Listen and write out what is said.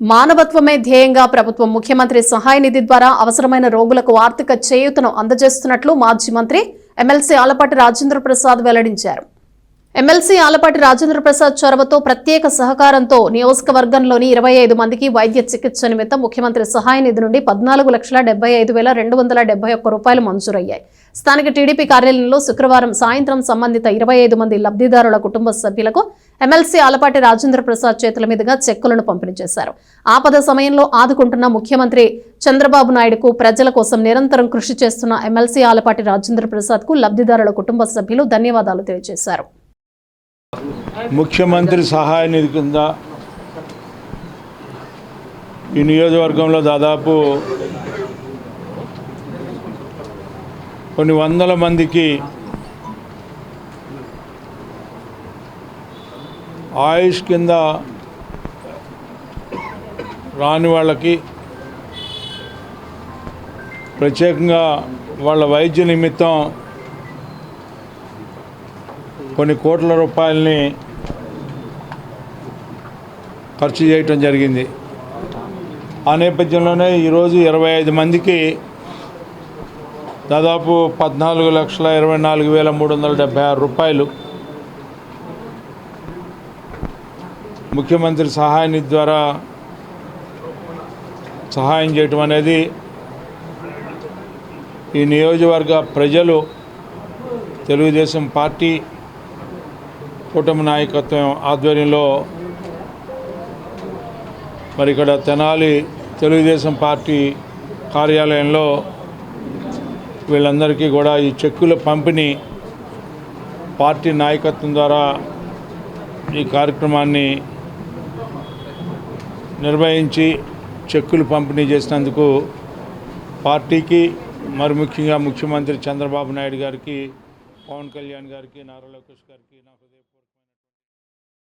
మానవత్వమే ధ్యేయంగా ప్రభుత్వం ముఖ్యమంత్రి సహాయ నిధి ద్వారా అవసరమైన రోగులకు ఆర్థిక చేయూతను అందజేస్తున్నట్లు మాజీ మంత్రి ఎమ్మెల్సీ ఆలపాటి రాజేంద్ర ప్రసాద్ వెల్లడించారు. ఎమ్మెల్సీ ఆలపాటి రాజేంద్ర ప్రసాద్ చొరవతో ప్రత్యేక సహకారంతో నియోజకవర్గంలోని ఇరవై ఐదు మందికి వైద్య చికిత్స నిమిత్తం ముఖ్యమంత్రి సహాయ నిధి నుండి పద్నాలుగు లక్షల డెబ్బై ఐదు వేల రెండు వందల డెబ్బై ఒక్క రూపాయలు మంజూరయ్యాయి. స్థానిక టీడీపీ కార్యాలయంలో శుక్రవారం సాయంత్రం సంబంధిత ఇరవై ఐదు మంది లబ్ధిదారుల కుటుంబ సభ్యులకు ఎమ్మెల్సీ ఆలపాటి రాజేంద్ర ప్రసాద్ చేతుల మీదుగా చెక్కులను పంపిణీ చేశారు. ఆపద సమయంలో ఆదుకుంటున్న ముఖ్యమంత్రి చంద్రబాబు నాయుడుకు ప్రజల కోసం నిరంతరం కృషి చేస్తున్న ఎమ్మెల్సీ ఆలపాటి రాజేంద్ర ప్రసాద్కు లబ్ధిదారుల కుటుంబ సభ్యులు ధన్యవాదాలు తెలియజేశారు. ముఖ్యమంత్రి సహాయ నిధి కింద ఈ నియోజకవర్గంలో దాదాపు కొన్ని వందల మందికి ఆయుష్ కింద రాని వాళ్ళకి ప్రత్యేకంగా వాళ్ళ వైద్య నిమిత్తం కొన్ని కోట్ల రూపాయలని ఖర్చు చేయటం జరిగింది. ఆ నేపథ్యంలోనే ఈరోజు ఇరవై ఐదు మందికి దాదాపు పద్నాలుగు లక్షల ఇరవై నాలుగు వేల మూడు వందల డెబ్బై ఆరు రూపాయలు ముఖ్యమంత్రి సహాయ నిధి ద్వారా సహాయం చేయటం అనేది ఈ నియోజకవర్గ ప్రజలు తెలుగుదేశం పార్టీ కూటమి నాయకత్వం ఆధ్వర్యంలో మరి ఇక్కడ తెనాలి తెలుగుదేశం పార్టీ కార్యాలయంలో వీళ్ళందరికీ కూడా ఈ చెక్కుల పంపిణీ పార్టీ నాయకత్వం ద్వారా ఈ కార్యక్రమాన్ని నిర్వహించి చెక్కులు పంపిణీ చేసినందుకు పార్టీకి మరి ముఖ్యంగా ముఖ్యమంత్రి చంద్రబాబు నాయుడు గారికి పవన్ కళ్యాణ్ గారికి నారా లోకేష్ గారికి నా హృదయపూర్వక